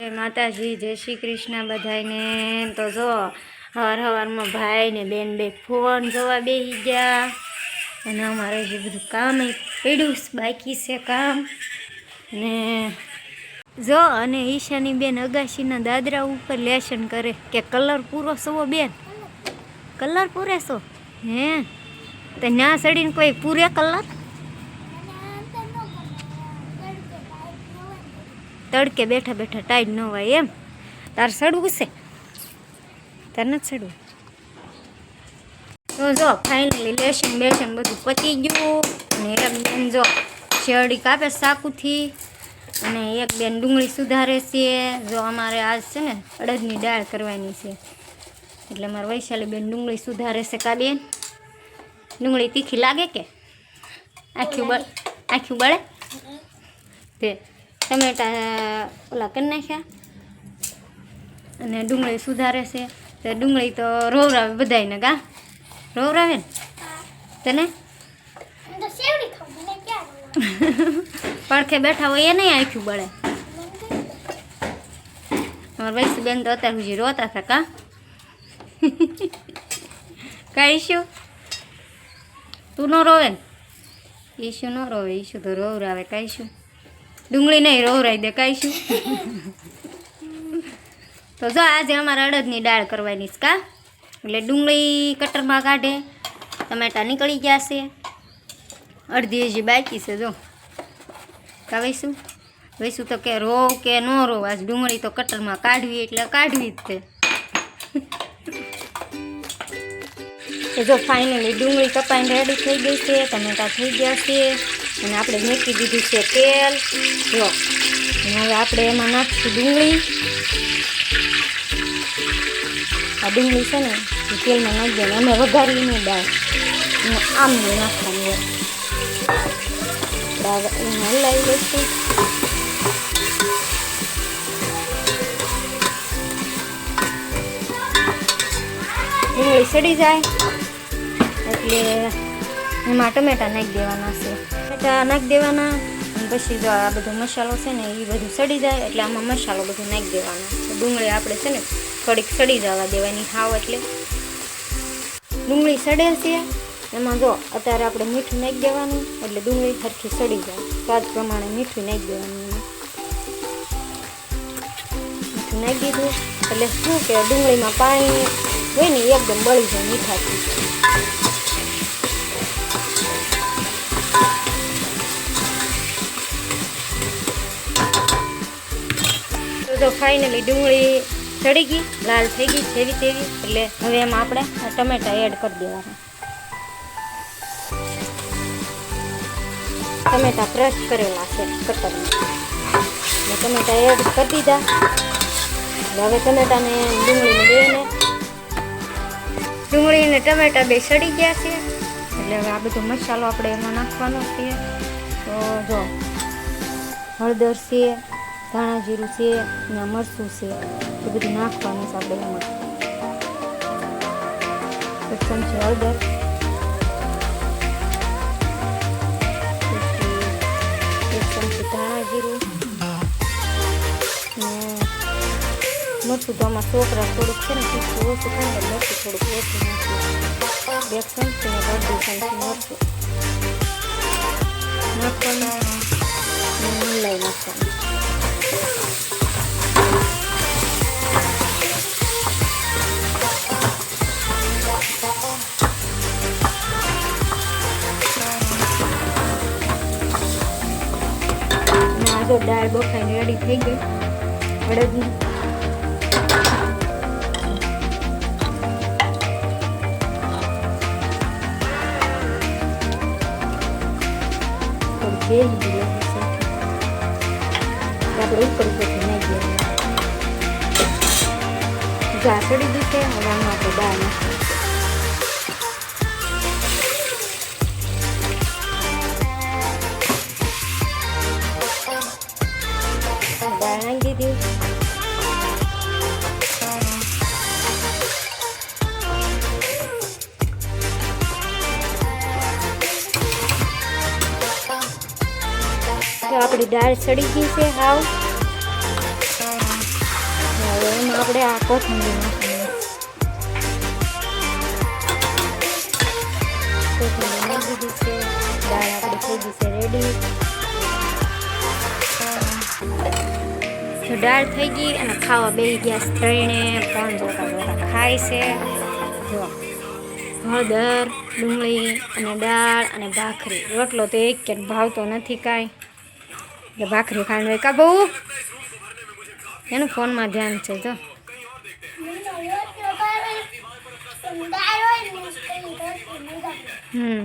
માતાજી, જય શ્રી કૃષ્ણ બધાને તો જો, હવાર હવારમાં ભાઈ ને બેન બે ફોન જોવા બેસી ગયા. અને અમારે જે બધું કામ પડ્યું બાકી છે કામ. ને જો, અને ઈશાની બેન અગાશીના દાદરા ઉપર લેશન કરે કે કલર પૂરો સવો બેન. કલર પૂરે છો હે? તો ના સડીને કોઈ પૂરે કલર? તડકે બેઠા બેઠા ટાઈટ ન હોય એમ. તાર સડવું છે? તાર નથી સડવું. તો જો ફાઇનલી લેશન બેશન બધું પતી ગયું. અને એક બેન જો શેરડી કાપે સાકુથી અને એક બેન ડુંગળી સુધારે છે. જો અમારે આજ છે ને અડદની દાળ કરવાની છે. એટલે મારા વૈશાલી બેન ડુંગળી સુધારે છે કા બેન? ડુંગળી તીખી લાગે કે? આખી બળ આખી બળે તે ટમેટા ઓલા કરી નાખ્યા. અને ડુંગળી સુધારે છે. તો ડુંગળી તો રોવરાવે બધાયને ગા. રોવરાવે ને? તને? પડખે બેઠા હોય એ નહીં આંખ્યું બળે. અમારા વૈસુ બેન તો અત્યાર સુધી રોતા હતા કા? કહીશું તું ન રોવે ને? ઈશુ ન રોવે ઈશુ તો રોવરાવે કહીશું ડુંગળી નહીં રોવરાઈ દે કાઈશું તો જો આજે અમારે અડદની દાળ કરવાની છે કા? એટલે ડુંગળી કટરમાં કાઢે, ટમેટા નીકળી ગયા છે. અડધી હજી બાકી છે જો. કા વૈશું તો કે રોવ કે ન રોવ આજ ડુંગળી તો કટરમાં કાઢવી એટલે કાઢવી જ તે જો ફાઇનલી ડુંગળી કપાઈને રેડી થઈ ગઈ છે, ટમેટા થઈ ગયા છે. અને આપણે મૂકી દીધું છે તેલ. જો હવે આપણે એમાં નાખીશું ડુંગળી. આ ડુંગળી છે ને, એ તેલમાં નાખી દેવાની. અમે વઘારીને દાળ. અને આમ નાખવાની દાળ એને હલાવી લઈશું. ડુંગળી સડી જાય. એટલે એમાં ટમેટા નાખી દેવાના છે. ટમેટા નાખી દેવાના. પછી જો આ બધો મસાલો છે ને એ બધું સડી જાય, એટલે આમાં મસાલો બધો નાખી દેવાનો. ડુંગળી આપણે છે ને થોડીક સડી જવા દેવાની હાવ એટલે. ડુંગળી સડે છે, એમાં જો અત્યારે આપણે મીઠું નાખી દેવાનું, એટલે ડુંગળી સરખી સડી જાય. સ્વાદ પ્રમાણે મીઠું નાખી દેવાનું મીઠું નાખી દીધું, એટલે શું કે ડુંગળીમાં પાણી હોય ને એકદમ બળી જાય મીઠાથી. તો જો ફાઇનલી ડુંગળી ચડી ગઈ, લાલ થઈ ગઈ, જેવી તેવી. એટલે હવે એમાં આપણે ટમેટા એડ કરી દેવાના. ટમેટા ક્રશ કરેલા છે કટરમાં ટમેટા એડ કરી દીધા. હવે ટમેટાને ડુંગળીને બેને. ડુંગળી અને ટમેટા બે સડી ગયા છે. એટલે હવે આ બધો મસાલો આપણે એમાં નાખવાનો છે. તો જો, હળદર છે ધાણા જીરું છે ને મરચું છે એ બધું નાખવાનું છે આપણે એમાં. એક ચમચી હળદર. એક ચમચી ધાણા જીરું. ને મરચું તો આમાં છોકરા થોડુંક છે ને તીખું ઓછું થાય ને મરચું થોડુંક ઓછું નાખ્યું બે ચમચી ને અડધી ચમચી મરચું. નાખવાનું. અને નાખવાનું. જો દાળ બફાઈને રેડી થઈ ગઈ. અડદની. બી છે આપણે ઉપર ઉપરથી નાખી જા ચડી ગઈ હવે આમાં આપણે દાળ તો આપણી દાળ સડી ગઈ છે, હાવ. આપણે આ કોથમીર નાખીએ. નાખી દીધી છે, દાળ આપણી થઈ ગઈ છે રેડી જો દાળ થઈ ગઈ અને ખાવા બે ગયા ત્રણે પણ જોતા ખાય છે. જો, હળદર, ડુંગળી અને દાળ અને ભાખરી. રોટલો તો એક કે ભાવતો નથી કાંઈ. એટલે ખાંડ હોય. કા બહુ એનું ફોનમાં ધ્યાન છે જો. હમ.